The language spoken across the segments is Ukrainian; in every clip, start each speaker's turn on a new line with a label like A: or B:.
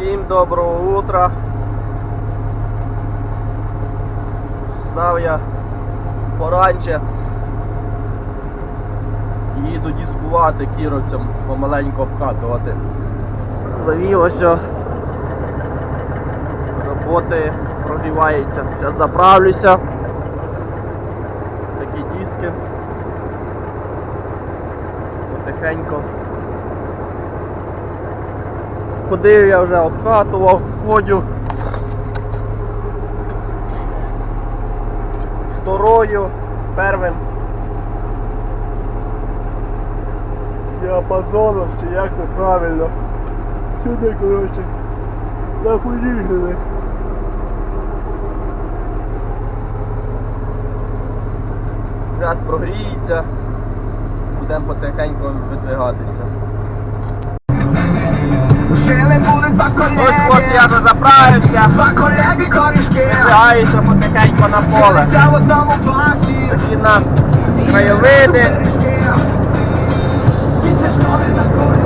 A: Всім доброго утра. Став я поранче. Їду дискувати кіровцям, помаленьку обкатувати. Завів ось. Роботи прогрівається. Зараз заправлюся. Такі диски. Потихеньку. Ходив я вже обкатував, ходю. Второю, первим. Діапазоном, чи як це правильно. Сюди, коротше, нахуїли. Зараз прогріється, будемо потихеньку видвигатися.
B: Жили були два
A: Ось от я вже заправився,
B: два колеги корішки.
A: вибігаюся потихеньку на поле.
B: Вчилися в одному класі.
A: Такі нас краєвиди.
B: Після школи закурили.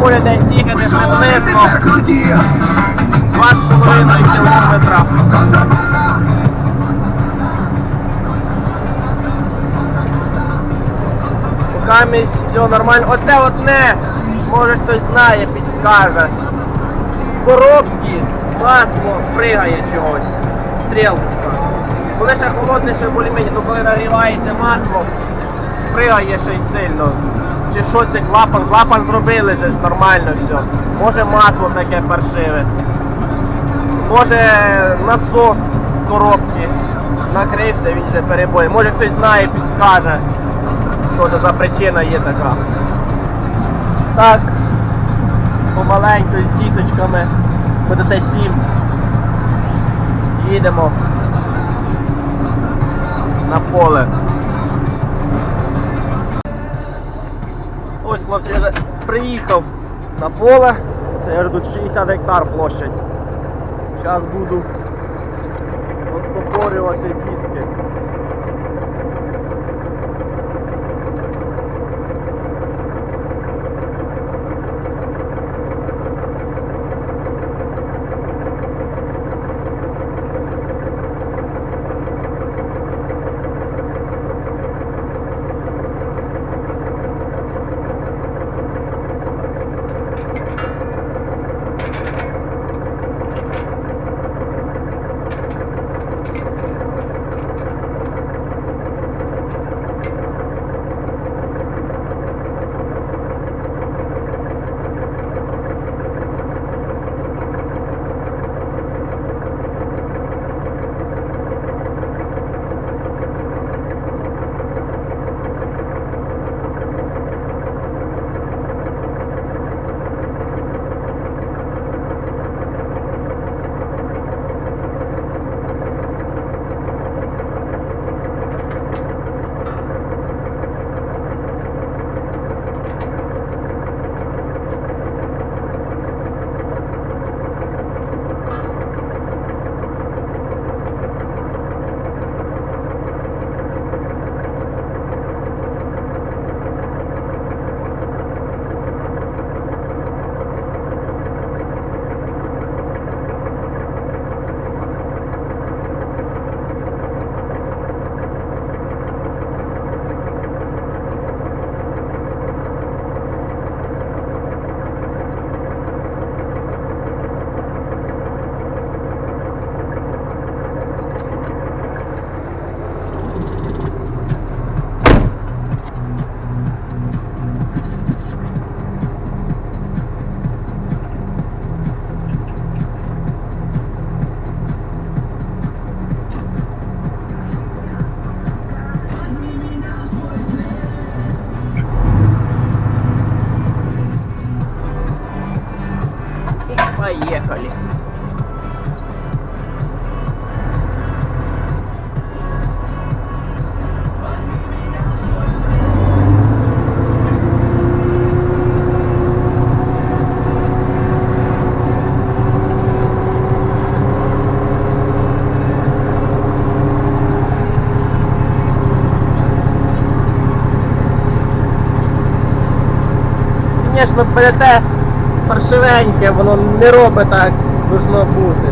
A: Поля десь їхати приблизно
B: тепер круті?
A: 2,5 кілометра. Місць все нормально. Оце одне, може хтось знає, підскаже. В коробці масло спригає чогось. Стрілочка. Коли ще холодне, ще більш-менш, то коли нагрівається масло, спригає ще й сильно. Чи що це клапан? Клапан зробили вже ж нормально все. Може масло таке паршиве. Може насос в коробці накрився, він вже перебой. Може хтось знає, підскаже, що це за причина є така. Так, помаленьку з дісочками БДТ-7 їдемо на поле. Ось, хлопці, я вже приїхав на поле. Це ж тут 60 гектар площадь. Зараз буду розтопорювати піски. БДТ паршивеньке, воно не робить так, можна бути.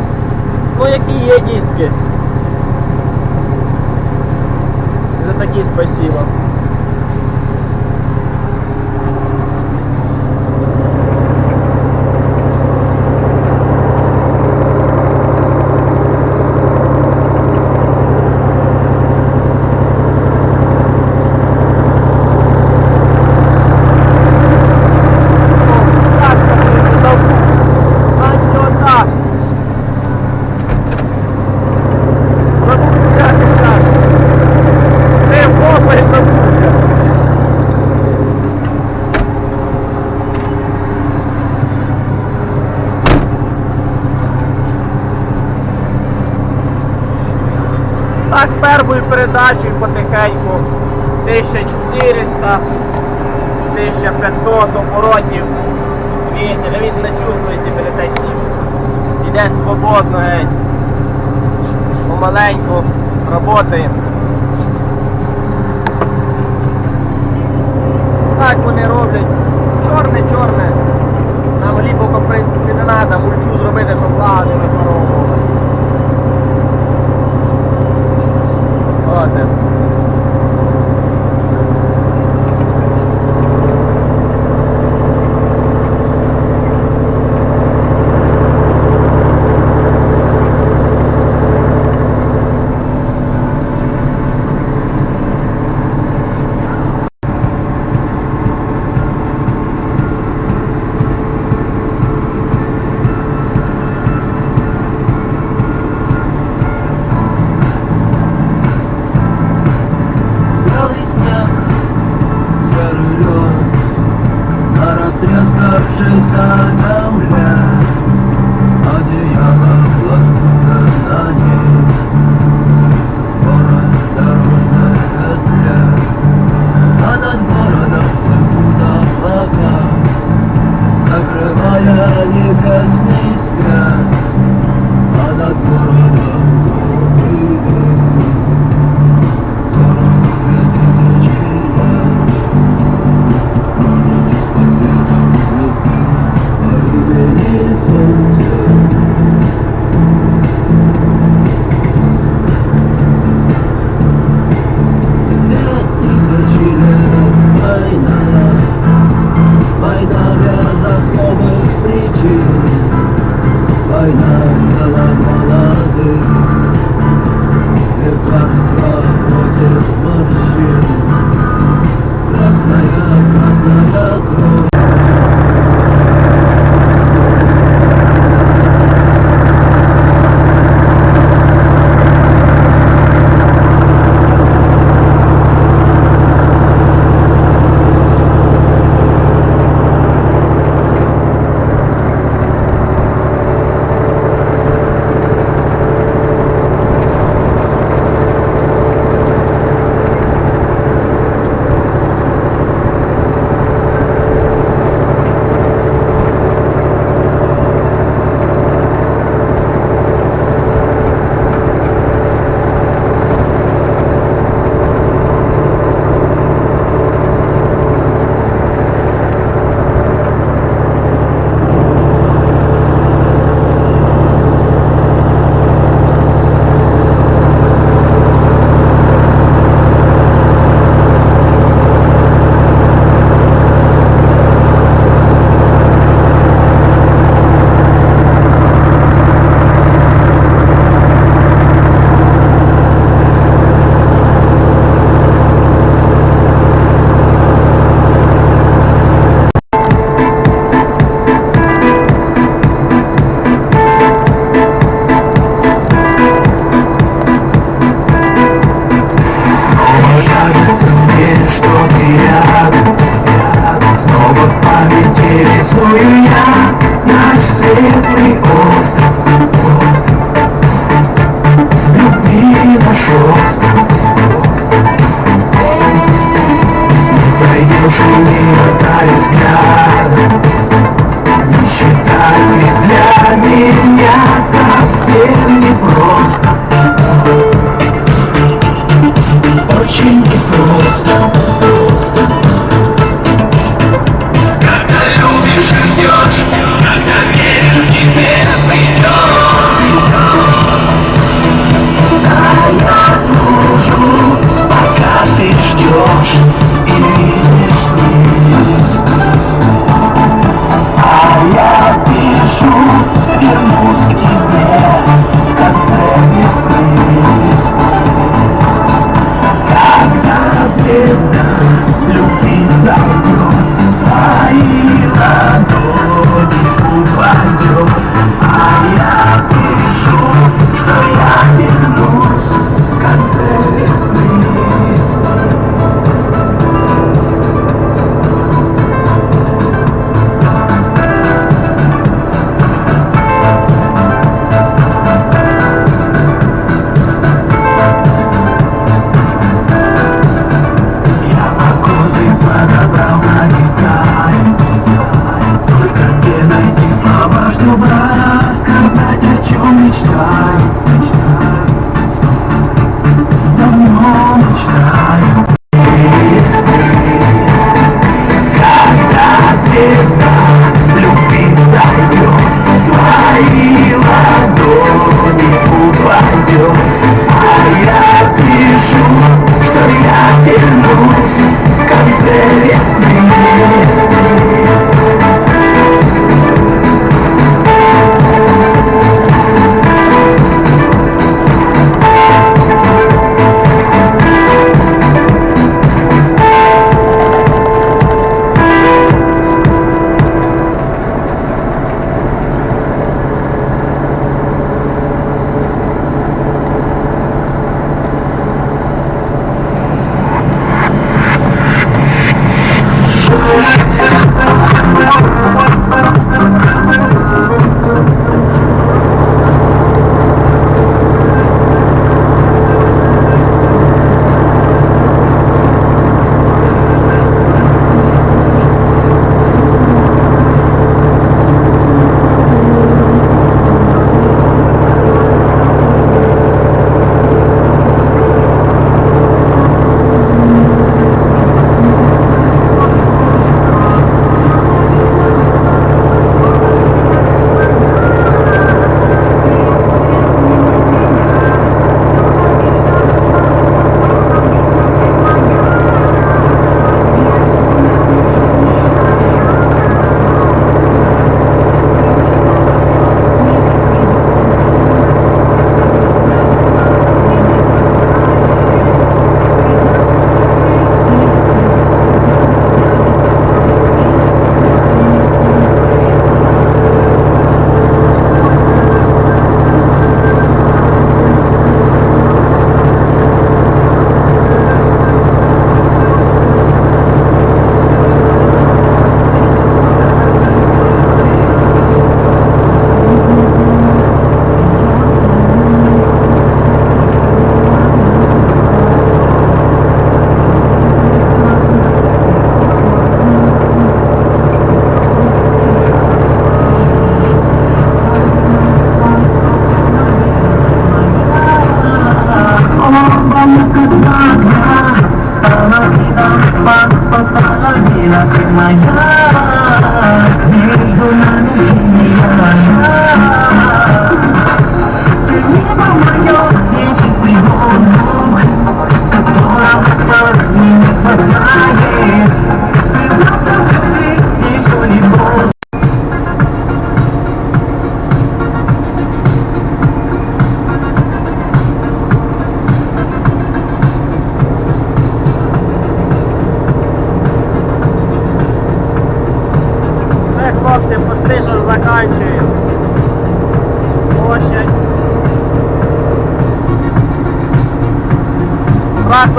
A: Ну які є диски. За такі спасибо. помаленьку, працюємо. 水色苍晖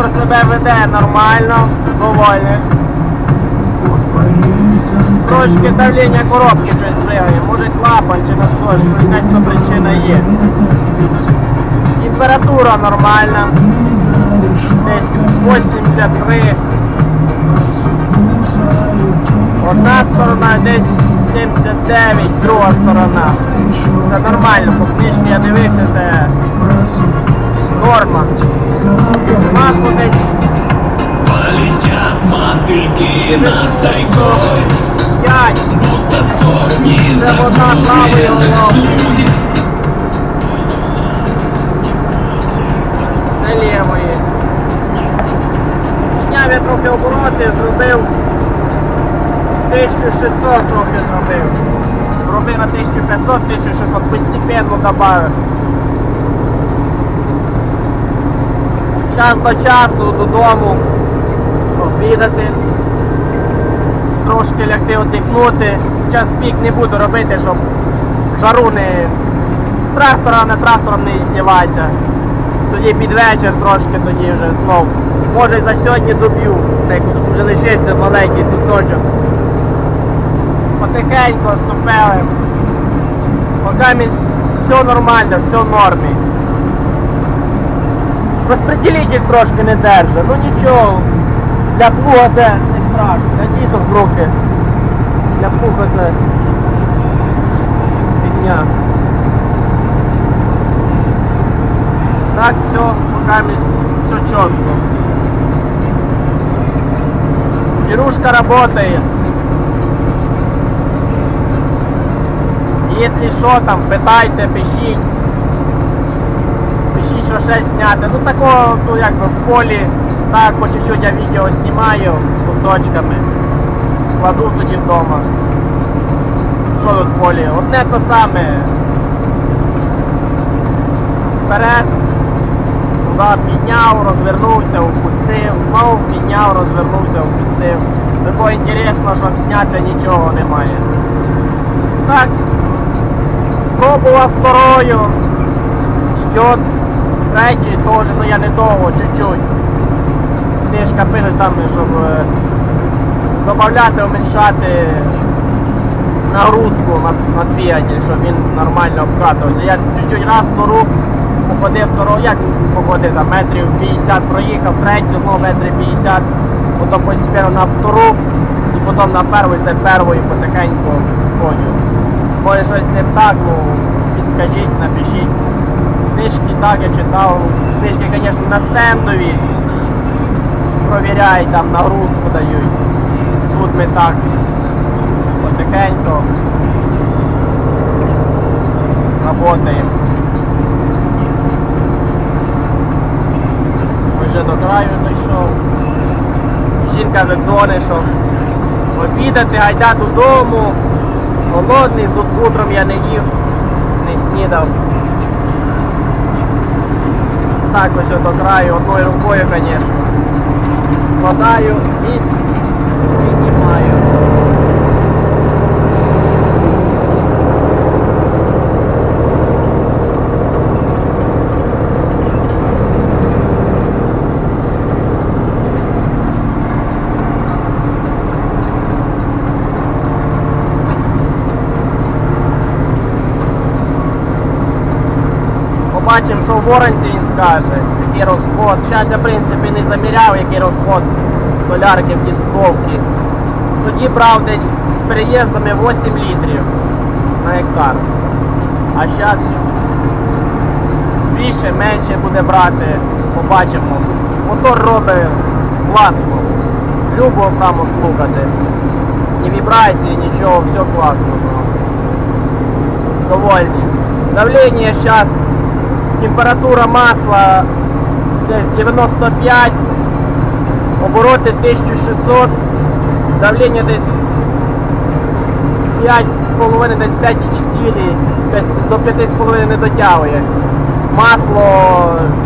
A: Трактор себе веде нормально, довольний. Трошки давлення коробки щось двигає, може клапан чи насос, що якась то причина є. Температура нормальна. Десь 83. Одна сторона десь 79, друга сторона. Це нормально, по книжці я дивився, це норма. Масло десь
C: Полетят мотыльки над тайгой
A: 5.
C: Будто сотни
A: Це вода правою головою. Це лівої. Підняв я трохи обороти, зробив 1600 трохи зробив. Зробив на 1500-1600, постепенно добавив. Час до часу додому обідати, трошки лягти віддихнути. Час пік не буду робити, щоб жару не трактора на трактором не зіватися. Тоді під вечір трошки тоді вже знов. Може за сьогодні доб'ю. Так тут вже лишився маленький кусочок. Потихеньку цупили. Поки все нормально, все в нормі. Розпреділитель трошки не держить, ну нічого. Для плуга це не страшно, для дійсно трохи. Для плуга це фігня. Так, все, поки все чітко. Ирушка работает. Если що там, питайте, пишіть. Що ще зняти. Ну такого, ну якби в полі, так по чуть-чуть я відео знімаю кусочками. Складу тоді вдома. Що тут в полі? Одне то саме. Вперед. Туди підняв, розвернувся, впустив, знову підняв, розвернувся, впустив. Такого інтересно, щоб зняти нічого немає. Так, пробував второю. Идет. Третій теж, ну я недовго, чуть-чуть. Книжка пише там, щоб е, додати, уменьшати нагрузку на, на двигатель, щоб він нормально обкатувався. Я чуть-чуть раз втору походив втору, як походив там метрів 50 проїхав, третю знову метрів 50, потім постійно на втору і потім на першу, це першою потихеньку ходю. Може щось не так, ну підскажіть, напишіть. Книжки так я читав. Книжки, звісно, на стендові. Провіряють, там нагрузку дають. Тут ми так потихеньку работаємо. Вже до краю дійшов. Жінка вже дзвонить, що обідати, гайда додому. Голодний, тут утром я не їв, не снідав. Так ось до краю, одною рукою, звісно. Складаю і піднімаю. Побачимо, що в Воронці солярки в дисковці. Тоді брав десь з переїздами 8 літрів на гектар. А зараз більше, менше буде брати, побачимо. Мотор робить класно. любу програму слухати. Ні вібрації, нічого, все класно. Довольні. Давлення зараз, температура масла десь 95, обороти 1600, давлення десь 5,5, десь 5,4, десь до 5,5 не дотягує. Масло,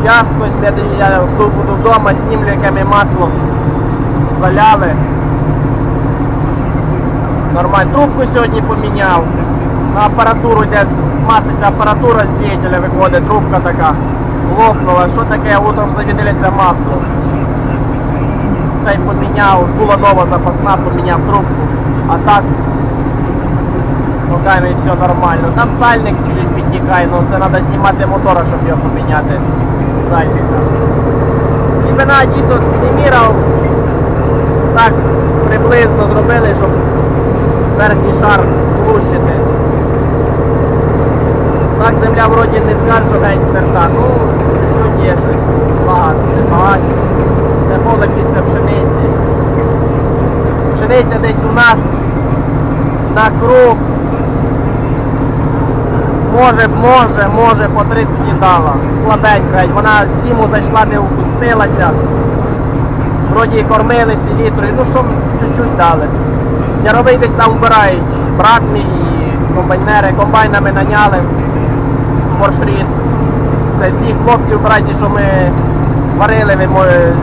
A: в'язкость, я, буду вдома, знімлю, яке ми масло заляли. Нормально. Трубку сьогодні поміняв. На апаратуру, де маститься апаратура з двигателя, виходить, трубка така. Лопнула. Що таке? Утром завідилося масло. Та й поміняв, була нова запасна, поміняв трубку. А так, поки все нормально. Там сальник чуть-чуть підтікає, але це треба знімати мотора, щоб його поміняти. Сальника. Глибина дійсно не міряв. Так приблизно зробили, щоб верхній шар злущити. Так земля вроді не скаже, геть терта. Ну, чуть-чуть є щось. Багато, не багато. Це поле після пшениці. Пшениця десь у нас на круг. Може, може, може по 30 дала. Слабенька. Вона в зиму зайшла, не впустилася. Вроді і кормили селітрою, ну що чуть-чуть дали. Яровий десь там вбирають. Брат мій і комбайнери, комбайнами наняли маршрут. Це ті хлопці вбраті, що ми варили, може,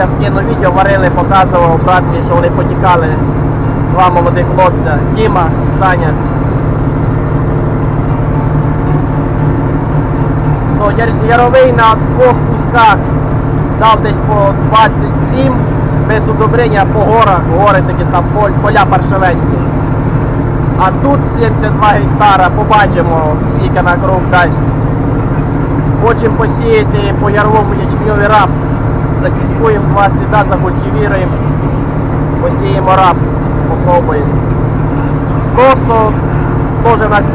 A: я скину відео, варили, показував брат мій, що вони потікали. Два молодих хлопця, Діма і Саня. Ну, Яровий на двох кусках дав десь по 27 без удобрення по горах, гори такі там поля паршевенькі. А тут 72 гектара, побачимо, скільки на круг дасть. Хочемо посіяти по яровому ячменьовий рапс. Запіскуємо два сліда, закультивіруємо, посіємо рапс, попробуємо. Просо, теж у нас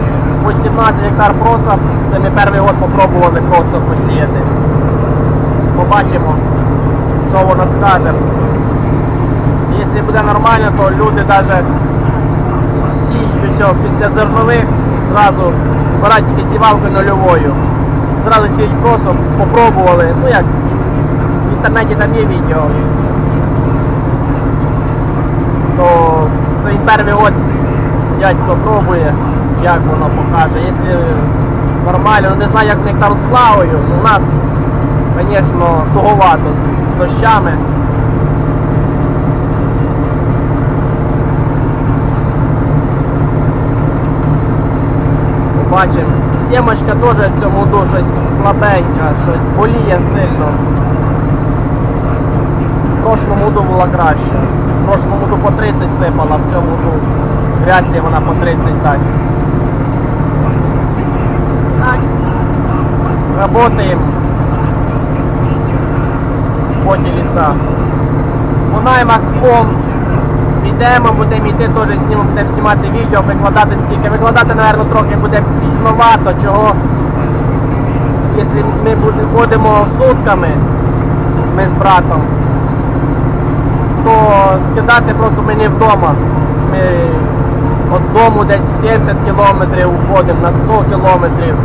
A: 18 гектар проса, це ми перший год попробували просо посіяти. Побачимо, що воно скаже. Якщо буде нормально, то люди навіть сіють усе після зернових, зразу брати тільки сівалкою нульовою. Зразу сіють просо, попробували. Ну як, в інтернеті там. То і перший год дядько пробує, як воно покаже. Якщо нормально, ну не знаю, як в них там з плавою, ну, у нас, звісно, туговато з дощами. Побачимо. Сімочка теж в цьому щось слабенька, щось боліє сильно. Прошлому году була краще. В прошлому году по 30 сипала, в цьому году вряд ли вона по 30 дасть. Работаем в поті лица. У наймах спом. Будемо йти, теж знімемо, будемо знімати відео, викладати, тільки викладати, мабуть, трохи буде пізновато, чого. Якщо ми ходимо сутками, ми з братом, то скидати просто ми не вдома. Ми від дому десь 70 кілометрів уходимо на 100 кілометрів.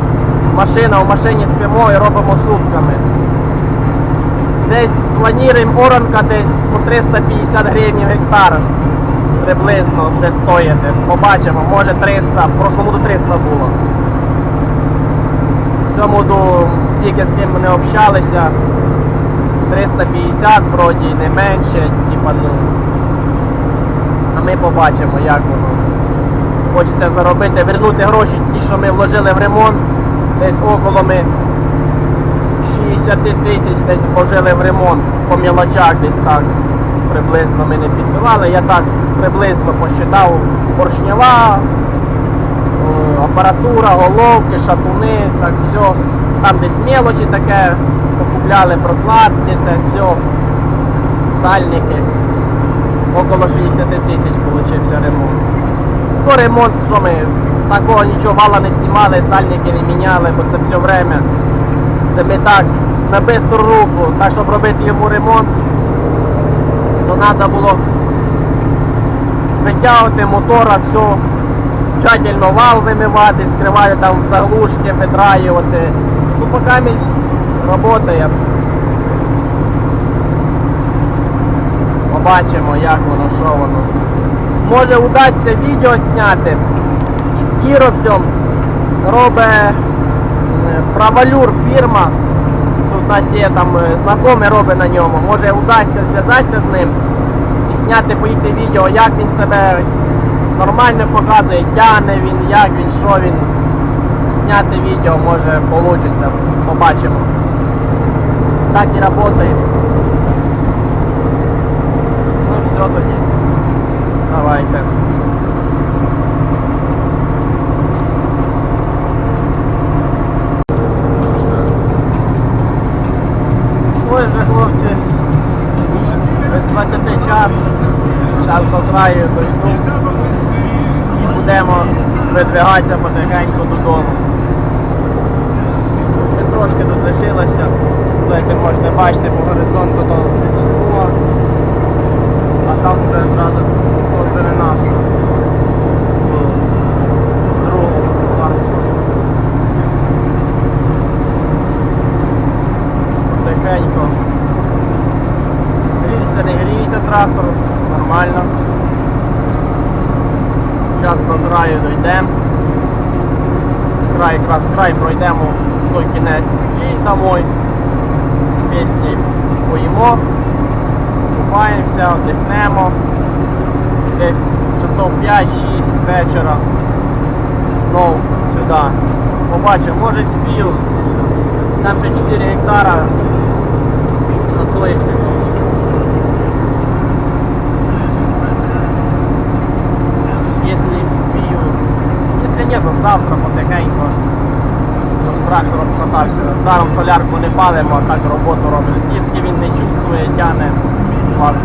A: Машина, в машині спимо і робимо сутками. Десь плануємо оранка десь по 350 гривень гектар приблизно де стоїти. Побачимо, може 300, в прошлому году 300 було. В цьому году всі, з ким ми не общалися, 350 вроді, не менше, типа ну. А ми побачимо, як воно. Хочеться заробити, вернути гроші, ті, що ми вложили в ремонт, десь около ми 60 тисяч десь вложили в ремонт по мілочах десь так. Приблизно ми не підбивали. Я так приблизно посчитав поршнева, е, апаратура, головки, шатуни, так все. Там десь мелочі таке, покупляли прокладки, це все, сальники. Около 60 тисяч получився ремонт. То ремонт, що ми такого нічого вала не знімали, сальники не міняли, бо це все время. Це ми так на бистру руку, так щоб робити йому ремонт, то Треба було витягувати мотора, все тщательно вал вимивати, скривати там заглушки, видраювати. Ну, поки місць працює. Побачимо, як воно, що воно. Може удасться відео зняти із кіровцем. Робить е, правалюр фірма. Тут у нас є там е, знайомий робить на ньому. Може удасться зв'язатися з ним і зняти поїхати відео, як він себе нормально показує, тягне він, як він, що він. Зняти відео може вийде. Побачимо. Так і працює. Ну все тоді. Давайте. Ось вже хлопці. Без 20 час. Зараз до краю дойду. І будемо видвигатися потихеньку додому. Ще трошки тут лишилося. То, як ви можете бачити по горизонту, то лісосмуга. А там вже одразу то вже не наш. Другого господарства. Тихенько. Гріється, не гріється трактор, нормально. Зараз до краю дійдемо. Край, якраз край пройдемо той кінець і домой. Пісні поїмо, купаємося, віддихнемо. Десь часов 5-6 вечора. Знову сюди. Побачимо, може спів. Там ще 4 гектара на соєчнику. Если успею. Если нет, то завтра потихеньку. Трактором катався. Даром солярку не палимо, а так роботу робить. Тіски він не чувствує, тяне. Класно.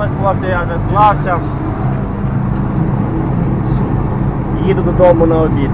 A: Ось, хлопці, я вже склався. Їду додому на обід.